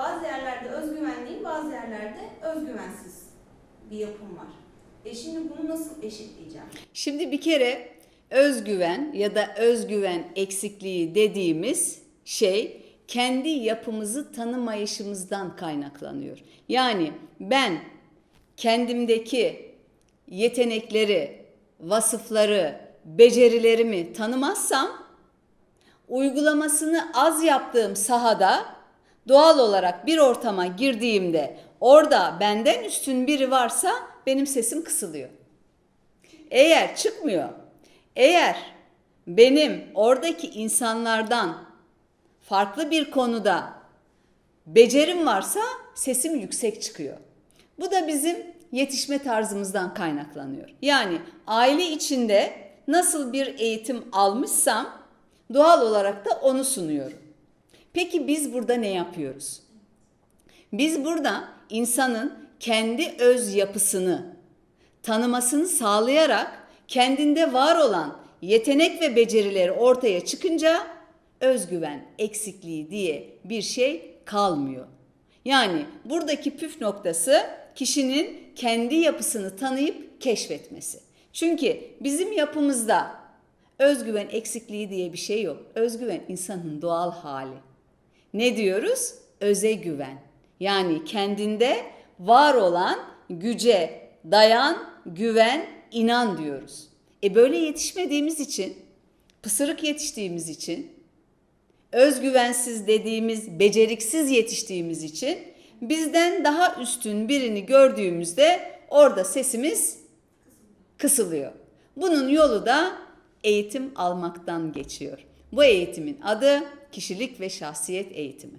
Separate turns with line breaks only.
Bazı yerlerde özgüvenliyim, bazı yerlerde özgüvensiz bir yapım var. E şimdi bunu nasıl eşitleyeceğim?
Şimdi bir kere özgüven ya da özgüven eksikliği dediğimiz şey kendi yapımızı tanımayışımızdan kaynaklanıyor. Yani ben kendimdeki yetenekleri, vasıfları, becerilerimi tanımazsam uygulamasını az yaptığım sahada doğal olarak bir ortama girdiğimde orada benden üstün biri varsa benim sesim kısılıyor. Eğer çıkmıyor, eğer benim oradaki insanlardan farklı bir konuda becerim varsa sesim yüksek çıkıyor. Bu da bizim yetişme tarzımızdan kaynaklanıyor. Yani aile içinde nasıl bir eğitim almışsam doğal olarak da onu sunuyorum. Peki biz burada ne yapıyoruz? Biz burada insanın kendi öz yapısını tanımasını sağlayarak kendinde var olan yetenek ve becerileri ortaya çıkınca özgüven eksikliği diye bir şey kalmıyor. Yani buradaki püf noktası kişinin kendi yapısını tanıyıp keşfetmesi. Çünkü bizim yapımızda özgüven eksikliği diye bir şey yok. Özgüven insanın doğal hali. Ne diyoruz? Öze güven. Yani kendinde var olan güce dayan, güven, inan diyoruz. E böyle yetişmediğimiz için, pısırık yetiştiğimiz için, özgüvensiz dediğimiz, beceriksiz yetiştiğimiz için bizden daha üstün birini gördüğümüzde orada sesimiz kısılıyor. Bunun yolu da eğitim almaktan geçiyor. Bu eğitimin adı kişilik ve şahsiyet eğitimi.